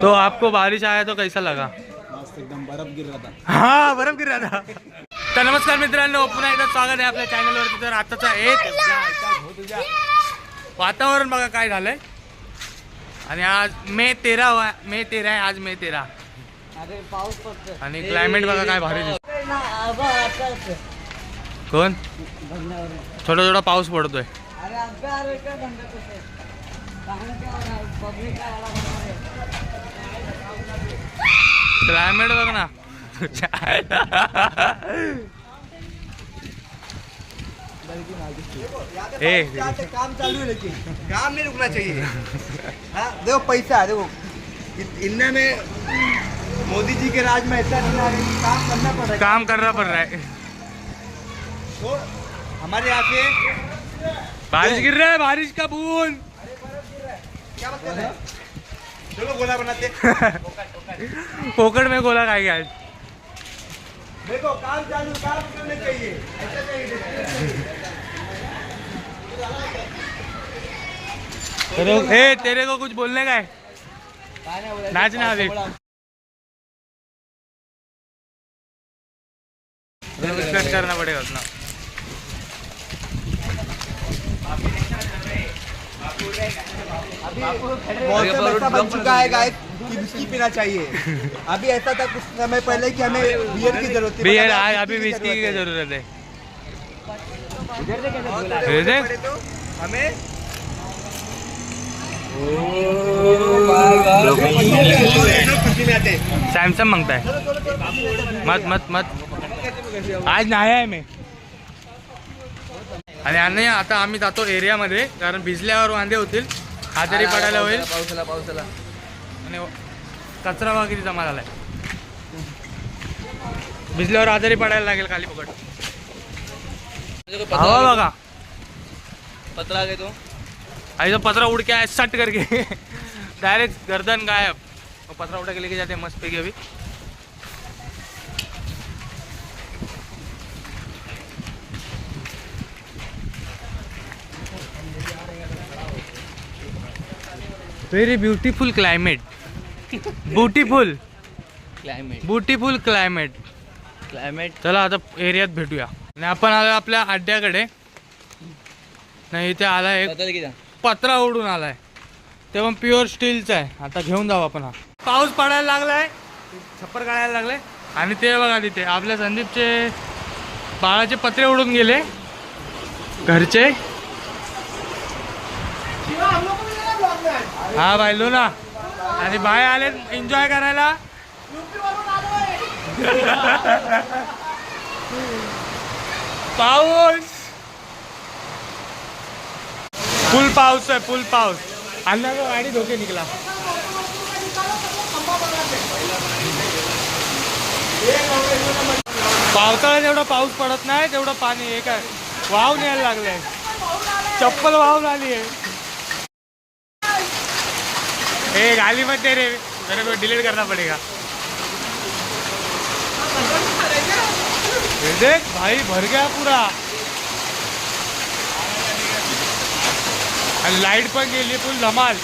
तो आपको बारिश आया तो कैसा लगा? एकदम बर्फ गिर रहा था। हा बरं गिर था। तर नमस्कार मित्रांनो पुन्हा एकदा स्वागत आहे आपल्या चॅनलवरती तर आताचा एक वातावरण बघा काय झालंय. आणि आज मे तेरा मे तेरा आहे आज मे तेरा. अरे पाऊस पडतोय. आणि क्लायमेट बघा काय भारी दिसत कोण? थोडा थोडा पाऊस पडतोय. क्लायमेट बघ ना ए काम चालू है लेकिन काम नहीं रुकना चाहिए हाँ देखो पैसा देखो में मोदी जी के राज में ऐसा नहीं है कि काम करना पड़ रहा काम करना पड़ रहा है है तो हमारे यहाँ पे बारिश गिर रहा है बारिश का बूंद क्या बात रहे हैं चलो गोला बनाते पोकट में गोला खाएगा आज। देखो काम चालू काम करने चाहिए। ऐसा चाहिए तेरे ए तेरे को कुछ बोलने का है? नाचना अभी। करना पड़ेगा अपना मौसम ऐसा बन चुका है गाइस कि विस्की पीना चाहिए। अभी ऐसा था कुछ समय पहले कि हमें बियर की ज़रूरत थी बियर आज अभी विस्की की ज़रूरत है। और दे दे। पड़े तो हमें। पसीने में आते हैं। सॅमसंग मत मत मत। आज नाही आहे मी। आणि आणि आता आम्ही जातो एरियामध्ये कारण भिजल्यावर वांदे होतील. आजारी पडायला होईल. पावसाला पावसाला आणि कचरा किती जमा झालाय भिजल्यावर आजारी पडायला लागेल खाली पकड हवा बघा. पत्रा घेतो आई तो पतरा उड़ के आया सट करके डायरेक्ट गर्दन गायब. पतरा उठा के लेके जाते मस्त पे अभी. Very beautiful climate beautiful climate beautiful climate climate चला आता एरियात भेटूया. आणि आपण आलो आपल्या अड्ड्याकडे नाही इथे आला एक बदल की पत्रा उडून आलाय. ते पण प्युअर स्टीलचा आहे. आता घेऊन जाऊ आपण हा. पाऊस पडायला लागलाय. छप्पर काढायला लागले. आणि ते बघा तिथे. आपल्या संदीपचे बाळाचे पत्रे उडून गेले. घरचे. हा बाय ना. आणि बाय आले एन्जॉय करायला. पाऊस. फुल पाऊस आहे फुल पाऊस. अण्णा का गाडी धोके निघला. पावसाळ्यात एवढा पाऊस पडत नाही तेवढं पाणी हे काय? वाव न्यायला लागलंय. चप्पल वाहून आली आहे. ए गाली मध्ये रे. मेरे को डिलीट करना पड़ेगा. देख भाई भर गया पूरा. आणि लाइट पण गेली फुल धमाल.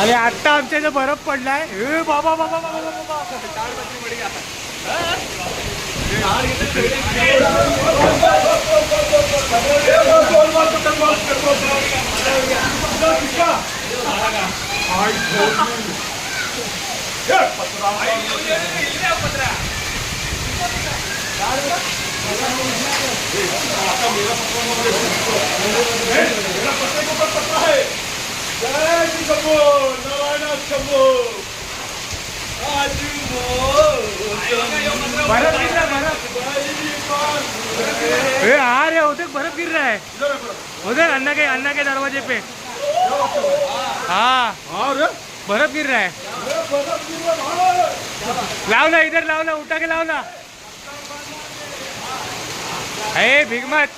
अरे आत्ता आमच्या इथे बरफ पडलाय. बाबा बाबा बाबा बाबा बाबा. Jai Jumbo, Narayana Jumbo, Raju Mo. बर्फ गिर रहा है बर्फ ए आ रहे उधर बर्फ गिर रहा है उधर अन्ना के अन्ना के दरवाजे पे. हाँ. बर्फ गिर रहा है लाओ ना इधर लाओ ना उठा के लाओ ना. अरे भीग मत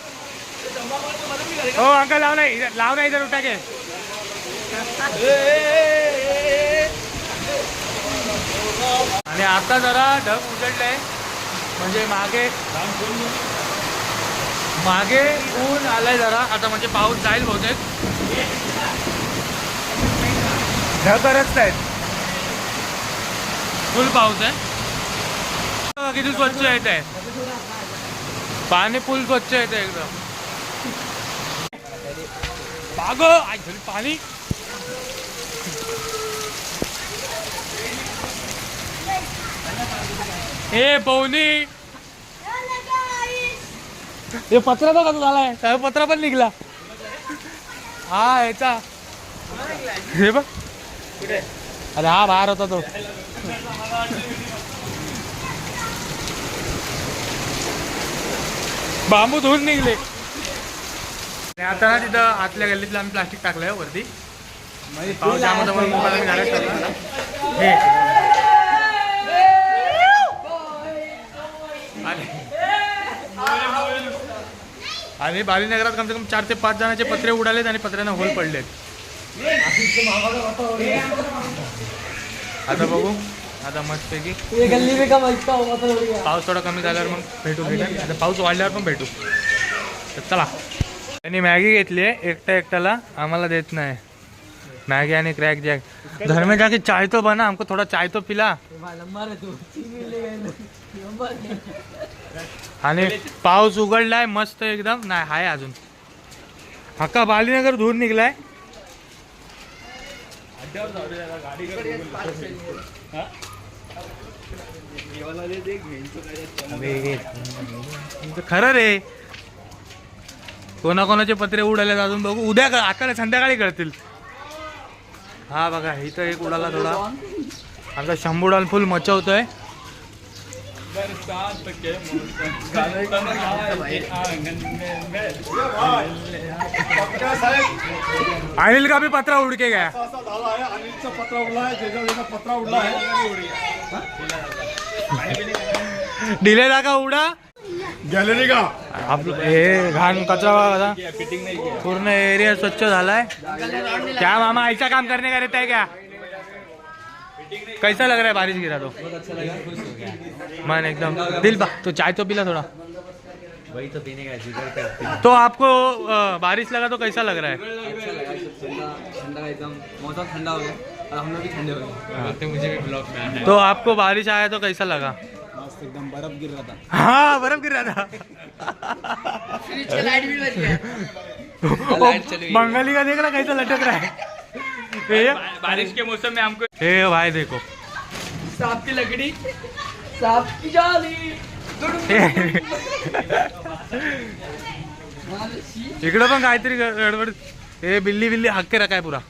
ओ हो, अंकल लाओ ना इधर लाओ ना इधर उठा के आणि आता जरा ढग उजडलंय. म्हणजे मागे मागे ऊन आलाय जरा. आता म्हणजे पाऊस जाईल बहुतेक. ढगरच आहेत फुल पाऊस आहे. किती स्वच्छ येत आहे. पाणी फुल स्वच्छ येते एकदम. बाग आई घरी पाणी ए पवनी. हे पत्रा बघा तू झालाय. काय पत्रा पण निघला. हा याचा. हे बघ. अरे हा बाहेर होता तो. बांबू धुवून निघले. आता ना तिथं आतल्या गल्लीतलं आम्ही प्लास्टिक टाकलंय वरती. पाऊस त्यामध्ये मोबाईल. हे. आणि बालीनगरात कमसे कम चार ते पाच जणांचे पत्रे उडालेत आणि पत्र्यांना होल पडलेत. आता बघू. आता मस्तपैकी. पाऊस थोडा कमी झाल्यावर मग भेटू भेटेल आता पाऊस वाढल्यावर पण भेटू. तर चला. त्यांनी मॅगी घेतली आहे एकट्या एकट्याला. आम्हाला देत नाही. मॅगी आणि क्रॅक जॅक. घर में जाके चाय तो बना हमको थोड़ा चाय तो पिला. आणि पाऊस उघडलाय मस्त एकदम. नाही हाय अजून. हक्का बालीनगर धूर निघलाय. खरं रे. कोणाकोणाचे पत्रे उडाले अजून बघू. उद्या कळ- आता संध्याकाळी कळतील. हा बघा इथं एक उडाला थोडा. आता शंभू डाल फुल मचवतोय. अनिल का भी पत्रा उड़ के गया? असा झाला आहे अनिलचा पत्रा उडला आहे त्याचा त्याचा पत्रा उडला आहे डिलेला का उडा। गॅलरी का। आपलं हे घाण कचरा आता. पूर्ण एरिया स्वच्छ झालाय। क्या मामा ऐसा काम करने का रहता है क्या? कैसा लग रहा है बारिश गिरा तो? मन एकदम। दिल बा तो चाय तो पीला थोड़ा। वही तो पीने का जिगर करते तो आपको बारिश लगा तो कैसा लग रहा है? ठंडा ठंडा एकदम मौसम ठंडा हो गया और हम लोग भी ठंडे हो गए तो आपको बारिश आया तो कैसा लगा? एकदम बर्फ़ गिर रहा था। हाँ बर्फ़ गिर रहा था लाइट भी बच गया। ओ, बंगाली का देख रहा कैसा लटक रहा है। बारिश के मौसम में हमको हे भाई देखो। सांप की लकड़ी। सांप की जाली। इकडं पण काहीतरी गडबड। हे बिल्ली बिल्ली हक के रखा है पूरा।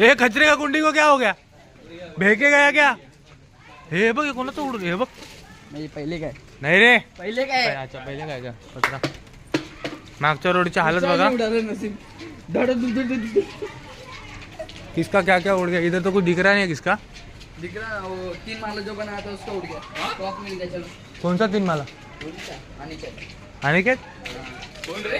हे खचरे का कुंडी को क्या हो गया? भेके गया क्या? हे बघ कोणाचं उडून हे बघ। नहीं पहले का है। नाही रे। पहले का है। अच्छा पहिले काय? का पत्रा मागच्या रोडची हालत बघा। किसका क्या क्या उड़ गया? इधर तो कुछ दिख रहा नहीं है किसका? दिख रहा है वो तीन माला जो बनाया था उसका उड़ गया। टॉप मिल गया चलो। कौन सा तीन माला? अनिकेत कौन रे?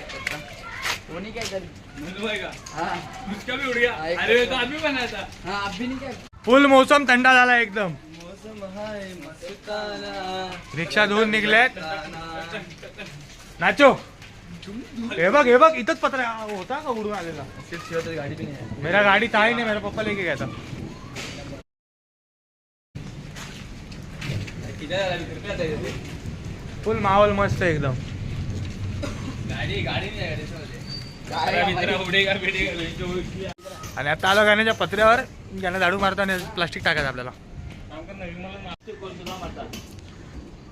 वो नहीं क्या इधर। मुंबई का? हाँ। उसका भी उड़ गया। हाँ, एक अरे वो तो आदमी बनाया था। हाँ अब भी नहीं क्या? फुल मौसम थंडा झाला एकदम। है रिक्षा धुवून निघलेत नाचो। हे बघ हे बघ इथंच पत्र होता का उडून आलेला? गाड़ी भी है मेरा गाड़ी था ही नहीं मेरा पप्पा लेके गया था. फुल माहोल मस्त आहे एकदम. गाड़ी गाड़ी उडेगा बिडेगा आणि आता आलो गाण्याच्या पत्र्यावर ज्यांना झाडू मारतो आणि प्लास्टिक टाकायचं आपल्याला.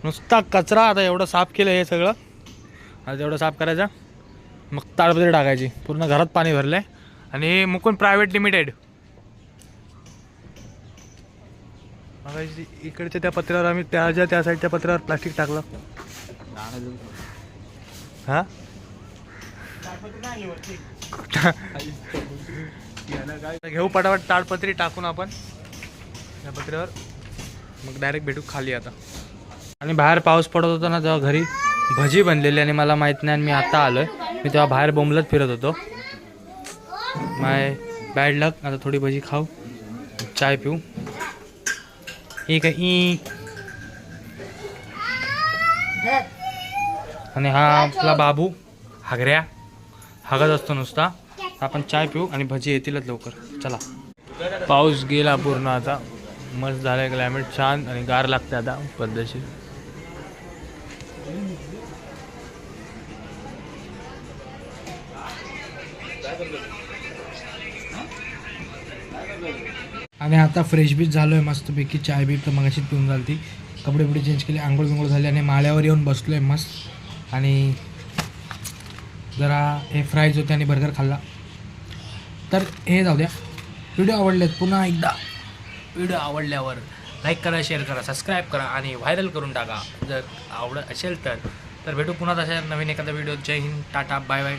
नुसता कचरा आता एवढं साफ केलं हे सगळं. आता तेवढं साफ करायचं. मग ताळपत्री टाकायची. पूर्ण घरात पाणी भरलं आहे आणि हे मुकुंद प्रायव्हेट लिमिटेड इकडच्या त्या पत्र्यावर आम्ही त्या ज्या त्या साईडच्या पत्र्यावर प्लास्टिक टाकलं. हा? घेऊ पटापट ताडपत्री टाकून आपण. या पत्र्यावर. मग डायरेक्ट भेटू खाली आता. आणि बाहेर पाऊस पडत होता ना जेव्हा घरी. भजी बनलेली आणि मला माहीत नाही आणि मी आता आलोय. मी तेव्हा बाहेर बोंबलत फिरत होतो. माय बॅड लक आता थोडी भजी खाऊ. चाय पिऊ. ठीक आहे ई. आणि हा आपला बाबू हागऱ्या. हागत असतो नुसता. आपण चाय पिऊ आणि भजी येतीलच लवकर. चला. पाऊस गेला पूर्ण आता. मस्त झालंय क्लायमेट छान आणि गार लागते आता. पद्धतशीर. आणि आता फ्रेश बीच झालो आहे मस्तपैकी चाय बी तर मगाशी पिऊन झाली ती कपडे बिपडे चेंज केले आंघोळ बिंघोळ झाली आणि माळ्यावर येऊन बसलो आहे मस्त. आणि जरा हे फ्राईज होते आणि बर्गर खाल्ला. तर हे जाऊ द्या. व्हिडिओ आवडलेत पुन्हा एकदा. व्हिडिओ आवडल्यावर लाईक करा शेअर करा सबस्क्राईब करा आणि व्हायरल करून टाका. जर आवडत असेल तर तर भेटू पुन्हा तशा नवीन एखादा video Jai Hind tata bye bye